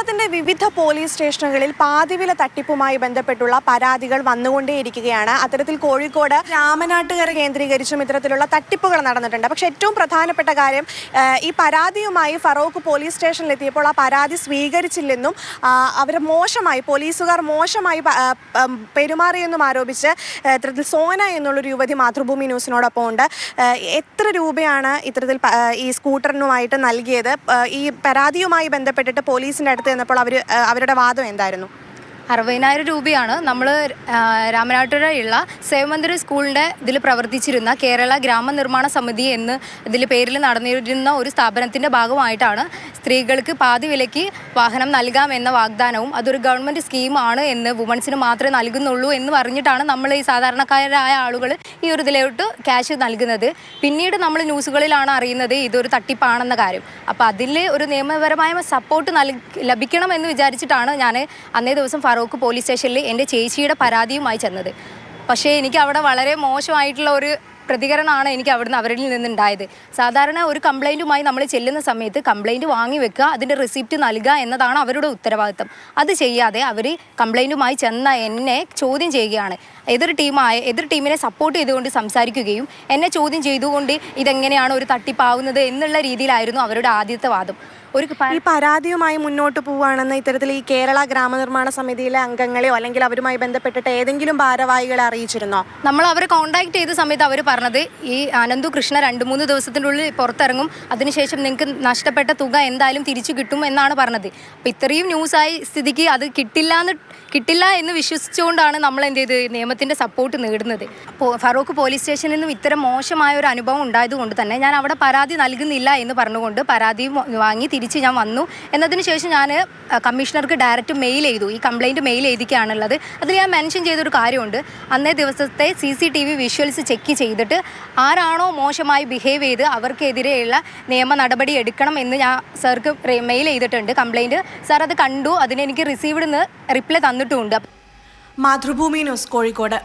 കേരളത്തിന്റെ വിവിധ പോലീസ് സ്റ്റേഷനുകളിൽ പാതിവില തട്ടിപ്പുമായി ബന്ധപ്പെട്ടുള്ള പരാതികൾ വന്നുകൊണ്ടേയിരിക്കുകയാണ്. അത്തരത്തിൽ കോഴിക്കോട് രാമനാട്ടുകര കേന്ദ്രീകരിച്ചും ഇത്തരത്തിലുള്ള തട്ടിപ്പുകൾ നടന്നിട്ടുണ്ട്. പക്ഷെ ഏറ്റവും പ്രധാനപ്പെട്ട കാര്യം ഈ പരാതിയുമായി ഫറോക്ക് പോലീസ് സ്റ്റേഷനിൽ എത്തിയപ്പോൾ ആ പരാതി സ്വീകരിച്ചില്ലെന്നും അവർ മോശമായി പോലീസുകാർ മോശമായി പെരുമാറിയെന്നും ആരോപിച്ച് ഇത്തരത്തിൽ സോന എന്നുള്ളൊരു യുവതി മാതൃഭൂമി ന്യൂസിനോടൊപ്പം ഉണ്ട്. എത്ര രൂപയാണ് ഇത്തരത്തിൽ ഈ സ്കൂട്ടറിനുമായിട്ട് നൽകിയത്? ഈ പരാതിയുമായി ബന്ധപ്പെട്ടിട്ട് പോലീസിന്റെ അടുത്ത് ചെന്നപ്പോൾ അവർ അവരുടെ വാദം എന്തായിരുന്നു? അറുപതിനായിരം രൂപയാണ് നമ്മൾ രാമനാട്ടുകരയുള്ള സേവമന്ദിര സ്കൂളിന്റെ ഇതിൽ പ്രവർത്തിച്ചിരുന്ന കേരള ഗ്രാമ നിർമ്മാണ സമിതി എന്ന് ഇതിൽ പേരിൽ നടന്നിരുന്ന ഒരു സ്ഥാപനത്തിന്റെ ഭാഗമായിട്ടാണ് സ്ത്രീകൾക്ക് പാതി വിലയ്ക്ക് വാഹനം നൽകാം എന്ന വാഗ്ദാനവും അതൊരു ഗവൺമെന്റ് സ്കീമാണ് എന്ന് വുമൺസിന് മാത്രമേ നൽകുന്നുള്ളൂ എന്ന് പറഞ്ഞിട്ടാണ് നമ്മൾ ഈ സാധാരണക്കാരായ ആളുകൾ ഈ ഒരു ഇതിലോട്ട് ക്യാഷ് നൽകുന്നത്. പിന്നീട് നമ്മൾ ന്യൂസുകളിലാണ് അറിയുന്നത് ഇതൊരു തട്ടിപ്പാണെന്ന കാര്യം. അപ്പോൾ അതിൽ ഒരു നിയമപരമായ സപ്പോർട്ട് ലഭിക്കണം എന്ന് വിചാരിച്ചിട്ടാണ് ഞാൻ അന്നേ ദിവസം ഫറൂഖ് പോലീസ് സ്റ്റേഷനിൽ എന്റെ ചേച്ചിയുടെ പരാതിയുമായി ചെന്നത്. പക്ഷേ എനിക്ക് അവിടെ വളരെ മോശമായിട്ടുള്ള ഒരു പ്രതികരണമാണ് എനിക്ക് അവിടുന്ന് അവരിൽ നിന്നുണ്ടായത്. സാധാരണ ഒരു കംപ്ലൈന്റുമായി നമ്മൾ ചെല്ലുന്ന സമയത്ത് കംപ്ലൈന്റ് വാങ്ങി വെക്കുക അതിന്റെ റിസിപ്റ്റ് നൽകുക എന്നതാണ് അവരുടെ ഉത്തരവാദിത്തം. അത് ചെയ്യാതെ അവർ കംപ്ലൈന്റുമായി ചെന്ന എന്നെ ചോദ്യം ചെയ്യുകയാണ്. എതിർ ടീമായ എതിർ ടീമിനെ സപ്പോർട്ട് ചെയ്തുകൊണ്ട് സംസാരിക്കുകയും എന്നെ ചോദ്യം ചെയ്തുകൊണ്ട് ഇതെങ്ങനെയാണ് ഒരു തട്ടിപ്പാവുന്നത് എന്നുള്ള രീതിയിലായിരുന്നു അവരുടെ ആദ്യത്തെ വാദം. ഒരു ഈ പരാതിയുമായി മുന്നോട്ട് പോവുകയാണെന്ന് ഇത്തരത്തിൽ ഈ കേരള ഗ്രാമനിർമ്മാണ സമിതിയിലെ അംഗങ്ങളെയോ അല്ലെങ്കിൽ അവരുമായി ബന്ധപ്പെട്ടിട്ട് ഏതെങ്കിലും ഭാരവാഹികളെ അറിയിച്ചിരുന്നോ? നമ്മൾ അവരെ കോൺടാക്ട് ചെയ്ത സമയത്ത് അവർ പറഞ്ഞത് ഈ ആനന്ദു കൃഷ്ണ രണ്ട് മൂന്ന് ദിവസത്തിനുള്ളിൽ പുറത്തിറങ്ങും. അതിനുശേഷം നിങ്ങൾക്ക് നഷ്ടപ്പെട്ട തുക എന്തായാലും തിരിച്ചു കിട്ടും എന്നാണ് പറഞ്ഞത്. അപ്പം ഇത്രയും ന്യൂസായി സ്ഥിതിക്ക് അത് കിട്ടില്ല എന്ന് കിട്ടില്ല എന്ന് വിശ്വസിച്ചുകൊണ്ടാണ് നമ്മൾ എന്ത് ചെയ്ത് നിയമത്തിന്റെ സപ്പോർട്ട് നേടുന്നത്. അപ്പോൾ ഫറൂഖ് പോലീസ് സ്റ്റേഷനിൽ നിന്നും ഇത്തരം മോശമായ ഒരു അനുഭവം ഉണ്ടായതുകൊണ്ട് തന്നെ ഞാൻ അവിടെ പരാതി നൽകുന്നില്ല എന്ന് പറഞ്ഞുകൊണ്ട് പരാതി വാങ്ങി തിരിച്ച് ഞാൻ വന്നു. എന്നതിന് ശേഷം ഞാൻ കമ്മീഷണർക്ക് ഡയറക്റ്റ് മെയിൽ ചെയ്തു. ഈ കംപ്ലയിന്റ് മെയിൽ ചെയ്തിക്കുകയാണുള്ളത് അതിൽ ഞാൻ മെൻഷൻ ചെയ്തൊരു കാര്യമുണ്ട്. അന്നേ ദിവസത്തെ C C T V visuals check ചെയ്തിട്ട് ആരാണോ മോശമായി ബിഹേവ് ചെയ്ത് അവർക്കെതിരെയുള്ള നിയമ നടപടി എടുക്കണം എന്ന് ഞാൻ സാർക്ക് മെയിൽ ചെയ്തിട്ടുണ്ട്. കംപ്ലയിന്റ് സാർ അത് കണ്ടു. അതിനെനിക്ക് റിസീവ്ഡ് എന്ന് റിപ്ലൈ തന്നിട്ടുമുണ്ട്. മാതൃഭൂമി ന്യൂസ് കോഴിക്കോട്.